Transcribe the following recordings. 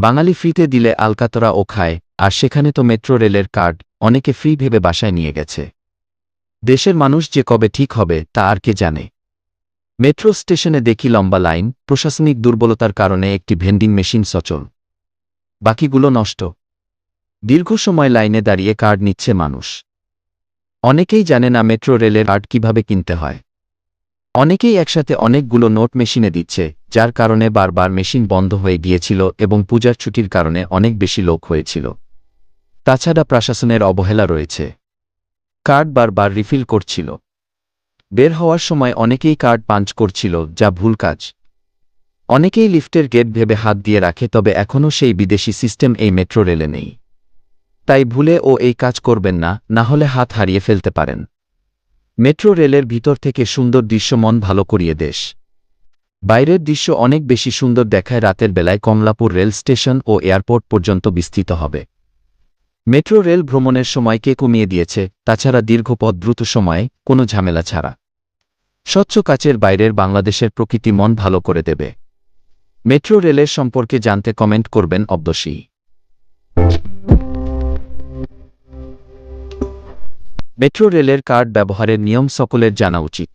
বাঙালি ফ্রিতে দিলে আলকাতরা ও খায়, আর সেখানে তো মেট্রো রেলের কার্ড, অনেকে ফ্রি ভেবে বাসায় নিয়ে গেছে। দেশের মানুষ যে কবে ঠিক হবে, তা আর কে জানে। মেট্রো স্টেশনে দেখি লম্বা লাইন, প্রশাসনিক দুর্বলতার কারণে একটি ভেন্ডিং মেশিন সচল। বাকিগুলো নষ্ট। দীর্ঘ সময় লাইনে দাঁড়িয়ে কার্ড নিচ্ছে মানুষ। অনেকেই জানে না মেট্রো রেলের কার্ড কীভাবে কিনতে হয়। অনেকেই একসাথে অনেকগুলো নোট মেশিনে দিচ্ছে, যার কারণে বারবার মেশিন বন্ধ হয়ে গিয়েছিল এবং পূজার ছুটির কারণে অনেক বেশি লোক হয়েছিল। তাছাড়া প্রশাসনের অবহেলা রয়েছে। কার্ড বারবার রিফিল করছিল। বের হওয়ার সময় অনেকেই কার্ড পাঞ্চ করছিল, যা ভুল কাজ। অনেকেই লিফটের গেট ভেবে হাত দিয়ে রাখে, তবে এখনও সেই বিদেশি সিস্টেম এই মেট্রো রেলে নেই। তাই ভুলে ও এই কাজ করবেন না না হলে হাত হারিয়ে ফেলতে পারেন। মেট্রো রেলের ভিতর থেকে সুন্দর দৃশ্য মন ভালো করিয়ে দেশ। বাইরের দৃশ্য অনেক বেশি সুন্দর দেখায় রাতের বেলায় কমলাপুর রেল স্টেশন ও এয়ারপোর্ট পর্যন্ত বিস্তৃত হবে। মেট্রো রেল ভ্রমণের সময়কে কমিয়ে দিয়েছে, তাছাড়া দীর্ঘ পথ, দ্রুত সময়ে কোনো ঝামেলা ছাড়া। স্বচ্ছ কাচের বাইরের বাংলাদেশের প্রকৃতি মন ভালো করে দেবে। মেট্রো রেলের সম্পর্কে জানতে কমেন্ট করবেন অবশ্যই মেট্রো রেলের কার্ড ব্যবহারের নিয়ম সকলের জানা উচিত।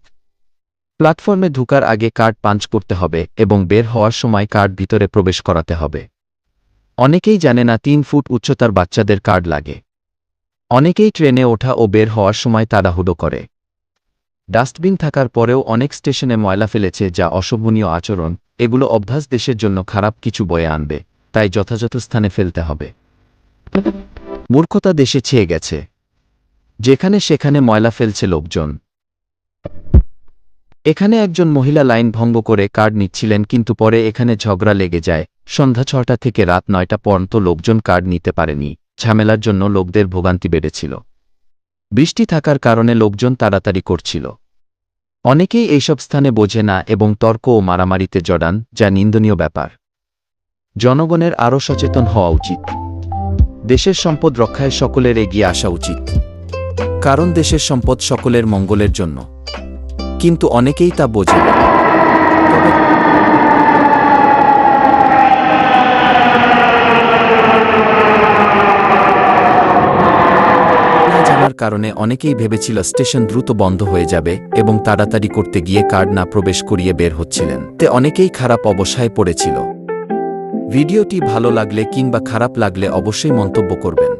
প্ল্যাটফর্মে ঢুকার আগে কার্ড পাঞ্চ করতে হবে এবং বের হওয়ার সময় কার্ড ভিতরে প্রবেশ করাতে হবে। অনেকেই জানে না তিন ফুট উচ্চতার বাচ্চাদের কার্ড লাগে। অনেকেই ট্রেনে ওঠা ও বের হওয়ার সময় তাড়াহুড়ো করে। ডাস্টবিন থাকার পরেও অনেক স্টেশনে ময়লা ফেলেছে যা অশোভনীয় আচরণ, এগুলো অভ্যাস দেশের জন্য খারাপ কিছু বয়ে আনবে, তাই যথাযথ স্থানে ফেলতে হবে। মূর্খতা দেশে ছেয়ে গেছে। যেখানে সেখানে ময়লা ফেলছে লোকজন। এখানে একজন মহিলা লাইন ভঙ্গ করে কার্ড নিচ্ছিলেন কিন্তু পরে এখানে ঝগড়া লেগে যায়। সন্ধ্যা ছটা থেকে রাত নয়টা পর্যন্ত লোকজন কার্ড নিতে পারেনি। ঝামেলার জন্য লোকদের ভোগান্তি বেড়েছিল। বৃষ্টি থাকার কারণে লোকজন তাড়াতাড়ি করছিল। অনেকেই এইসব স্থানে বোঝে না এবং তর্ক ও মারামারিতে জড়ান, যা নিন্দনীয় ব্যাপার। জনগণের আরও সচেতন হওয়া উচিত। দেশের সম্পদ রক্ষায় সকলের এগিয়ে আসা উচিত। কারণ দেশের সম্পদ সকলের মঙ্গলের জন্য। কিন্তু অনেকেই তা বোঝে কারণে অনেকেই ভেবেছিল স্টেশন দ্রুত বন্ধ হয়ে যাবে এবং তাড়াতাড়ি করতে গিয়ে কার্ড না প্রবেশ করিয়ে বের হচ্ছিলেন। তে অনেকেই খারাপ অবসায় পড়েছিল। ভিডিওটি ভালো লাগলে কিংবা খারাপ লাগলে অবশ্যই মন্তব্য করবেন।